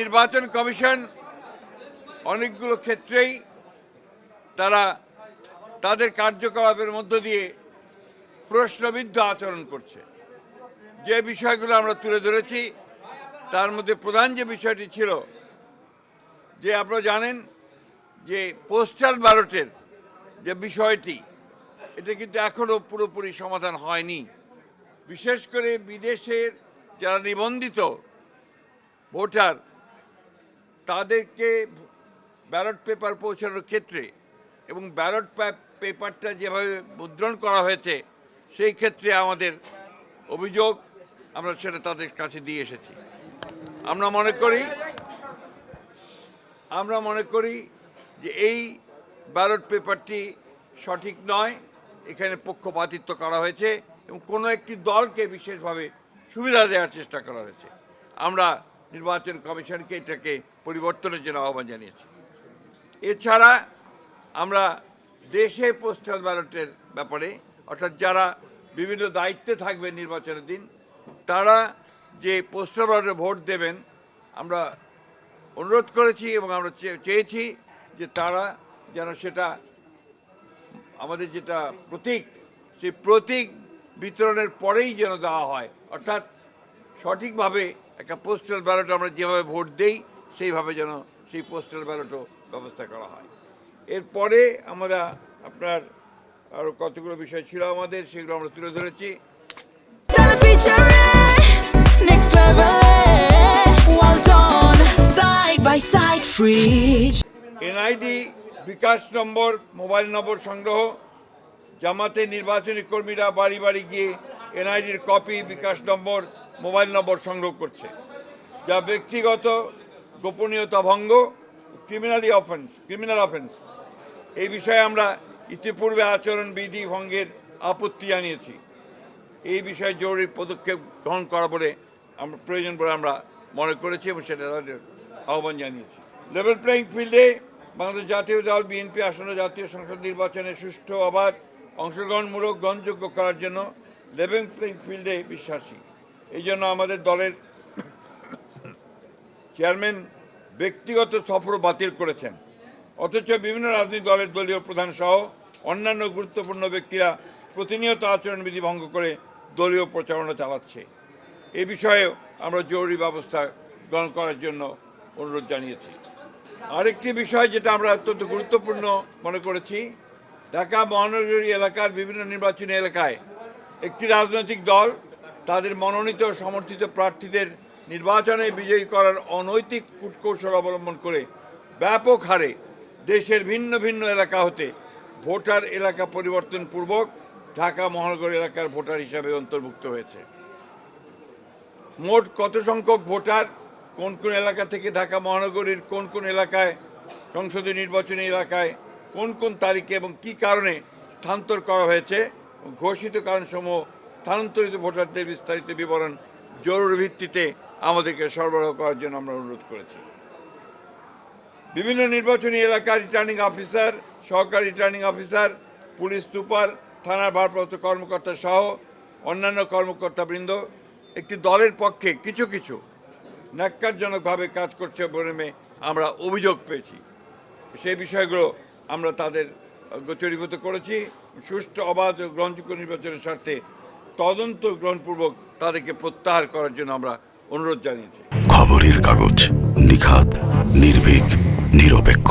নির্বাচন কমিশন অনেকগুলো ক্ষেত্রেই তারা তাদের কার্যকলাপের মধ্য দিয়ে প্রশ্নবিদ্ধ আচরণ করছে। যে বিষয়গুলো আমরা তুলে ধরেছি, তার মধ্যে প্রধান যে বিষয়টি ছিল, যে আপনারা জানেন যে পোস্টাল ব্যালটের যে বিষয়টি, এটা কিন্তু এখনও পুরোপুরি সমাধান হয়নি। বিশেষ করে বিদেশের যারা নিবন্ধিত ভোটার তাদেরকে ব্যালট পেপার পৌঁছানোর ক্ষেত্রে এবং ব্যালট পেপারটা যেভাবে মুদ্রণ করা হয়েছে, সেই ক্ষেত্রে আমাদের অভিযোগ আমরা সেটা তাদের কাছে দিয়ে এসেছি। আমরা মনে করি, আমরা মনে করি যে এই ব্যালট পেপারটি সঠিক নয়, এখানে পক্ষপাতিত্ব করা হয়েছে এবং কোনো একটি দলকে বিশেষভাবে সুবিধা দেওয়ার চেষ্টা করা হয়েছে। আমরা নির্বাচন কমিশনকে এটাকে পরিবর্তনের জন্য আহ্বান জানিয়েছি। এছাড়া আমরা দেশে পোস্টাল ব্যালটের ব্যাপারে, অর্থাৎ যারা বিভিন্ন দায়িত্বে থাকবে নির্বাচনের দিন, তারা যে পোস্টাল ব্যালটে ভোট দেবেন, আমরা অনুরোধ করেছি এবং আমরা চেয়েছি যে তারা যেন সেটা আমাদের যেটা প্রতীক, সেই প্রতীক বিতরণের পরেই যেন দেওয়া হয়। অর্থাৎ সঠিকভাবে একটা পোস্টাল ব্যালট আমরা যেভাবে ভোট দেই সেইভাবে যেন সেই পোস্টাল ব্যালটও ব্যবস্থা করা হয়। এরপরে আমরা আপনার আরও কতগুলো বিষয় ছিল আমাদের সেগুলো আমরা তুলে ধরেছি. এনআইডি বিকাশ নম্বর মোবাইল নম্বর সংগ্রহ। জামাতে নির্বাচনী কর্মীরা বাড়ি বাড়ি গিয়ে এনআইডির কপি বিকাশ নম্বর মোবাইল নম্বর সংগ্রহ করছে। যা ব্যক্তিগত গোপনীয়তা ভঙ্গ ক্রিমিনালি অফেন্স ক্রিমিনাল অফেন্স এই বিষয়ে আমরা ইতিপূর্বে আচরণ বিধি ভঙ্গের আপত্তি জানিয়েছি। এই বিষয়ে জরুরি পদক্ষেপ গ্রহণ করা বলে আমরা, প্রয়োজন বলে আমরা মনে করেছি এবং সেটা তাদের আহ্বান জানিয়েছি। লেভেল প্লেয়িং ফিল্ডে বাংলাদেশ জাতীয় দল বিএনপি আসন্ন জাতীয় সংসদ নির্বাচনে সুষ্ঠু অবাধ অংশগ্রহণমূলক গ্রহণযোগ্য করার জন্য লেভেল প্লেয়িং ফিল্ডে বিশ্বাসী। এই জন্য আমাদের দলের চেয়ারম্যান ব্যক্তিগত সফর বাতিল করেছেন। অথচ বিভিন্ন রাজনৈতিক দলের দলীয় প্রধান সহ অন্যান্য গুরুত্বপূর্ণ ব্যক্তিরা প্রতিনিয়ত আচরণবিধি ভঙ্গ করে দলীয় প্রচারণা চালাচ্ছে। এ বিষয়ে আমরা জরুরি ব্যবস্থা গ্রহণ করার জন্য অনুরোধ জানিয়েছি। আরেকটি বিষয় যেটা আমরা অত্যন্ত গুরুত্বপূর্ণ মনে করেছি, ঢাকা মহানগরী এলাকার বিভিন্ন নির্বাচনী এলাকায় একটি রাজনৈতিক দল তাদের মনোনীত সমর্থিত প্রার্থীদের নির্বাচনে বিজয়ী করার অনৈতিক কূটকৌশল অবলম্বন করে ব্যাপক হারে দেশের ভিন্ন ভিন্ন এলাকা হতে ভোটার এলাকা পরিবর্তন পূর্বক ঢাকা মহানগর এলাকার ভোটার হিসাবে অন্তর্ভুক্ত হয়েছে। মোট কত সংখ্যক ভোটার, কোন কোন এলাকা থেকে ঢাকা মহানগরীর কোন কোন এলাকায়, সংসদীয় নির্বাচনী এলাকায়, কোন কোন তারিখে এবং কি কারণে স্থানান্তর করা হয়েছে, ঘোষিত কারণসমূহ স্থানান্তরিত ভোটারদের বিস্তারিত বিবরণ জরুরি ভিত্তিতে আমাদেরকে সরবরাহ করার জন্য আমরা অনুরোধ করেছি। বিভিন্ন নির্বাচনী এলাকার রিটার্নিং অফিসার সহকারী রিটার্নিং অফিসার পুলিশ সুপার, থানার ভারপ্রাপ্ত কর্মকর্তা সহ অন্যান্য কর্মকর্তাবৃন্দ, একটি দলের পক্ষে কিছু কিছু ন্যাক্কারজনকভাবে কাজ করছে বলে আমরা অভিযোগ পেয়েছি। সেই বিষয়গুলো আমরা তাদের গোচরীভূত করেছি। সুষ্ঠু, অবাধ ও গ্রহণযোগ্য নির্বাচনের স্বার্থে তদন্ত গ্রহণপূর্বক তাদেরকে প্রত্যাহার করার জন্য আমরা অনুরোধ জানিয়েছি। খবরের কাগজ নিখাত নির্ভীক নিরপেক্ষ।